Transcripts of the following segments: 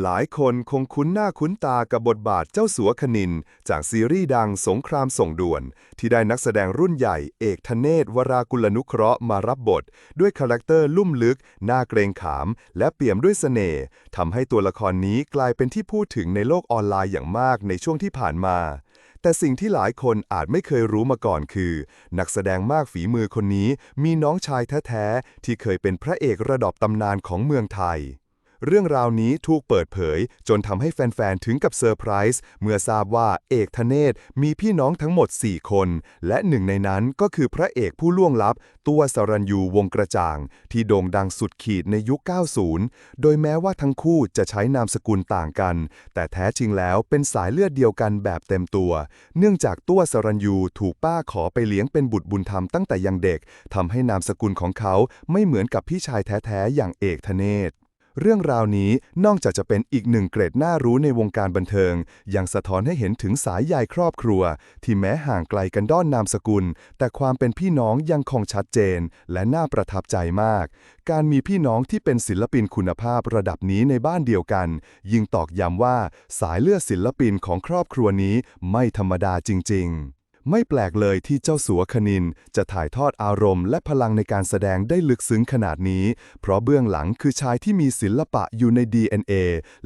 หลายคนคงคุ้นหน้าคุ้นตากับบทบาทเจ้าสัวคณิน จากซีรีส์ดังสงครามส่งด่วน ที่ได้นักแสดงรุ่นใหญ่เอกธเนศวรากุลนุเคราะห์มารับบท ด้วยคาแรคเตอร์ลุ่มลึก หน่าเกรงขาม และเปี่ยมด้วยเสน่ห์ทำให้ตัวละครนี้กลายเป็นที่พูดถึงในโลกออนไลน์อย่างมากในช่วงที่ผ่านมา แต่สิ่งที่หลายคนอาจไม่เคยรู้มาก่อนคือ นักแสดงมากฝีมือคนนี้มีน้องชายแท้ๆที่เคยเป็นพระเอกระดับตำนานของเมืองไทย เรื่องราวนี้ถูกเปิดเผย จนทำให้แฟน ๆ ถึงกับเซอร์ไพรส์เมื่อทราบว่าเอกธเนศมีพี่น้องทั้งหมด 4 คน และหนึ่งในนั้นก็คือพระเอกผู้ล่วงลับ ตัวสรัญยูวงกระจ่าง ที่โด่งดังสุดขีดในยุค 90 โดยแม้ว่าทั้งคู่จะใช้นามสกุลต่างกัน แต่แท้จริงแล้วเป็นสายเลือดเดียวกันแบบเต็มตัว เนื่องจากตัวสรัญยูถูกป้าขอไปเลี้ยงเป็นบุตรบุญธรรมตั้งแต่ยังเด็กทำให้นามสกุลของเขาไม่เหมือนกับพี่ชายแท้ ๆ อย่างเอกธเนศ เรื่องราวนี้นอกจากจะเป็นอีกหนึ่งเกรดน่ารู้ในวงการบันเทิง ยังสะท้อนให้เห็นถึงสายใยครอบครัว ที่แม้ห่างไกลกันด้อนนามสกุล แต่ความเป็นพี่น้องยังคงชัดเจน และน่าประทับใจมาก การมีพี่น้องที่เป็นศิลปินคุณภาพระดับนี้ในบ้านเดียวกัน ยิ่งตอกย้ำว่าสายเลือดศิลปินของครอบครัวนี้ไม่ธรรมดาจริง ๆ ไม่แปลกเลยที่เจ้าสัวคณิน จะถ่ายทอดอารมณ์และพลังในการแสดงได้ลึกซึ้งขนาดนี้ เพราะเบื้องหลังคือชายที่มีศิลปะอยู่ใน DNA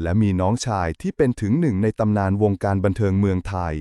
และมีน้องชายที่เป็นถึงหนึ่งในตำนานวงการบันเทิงเมืองไทย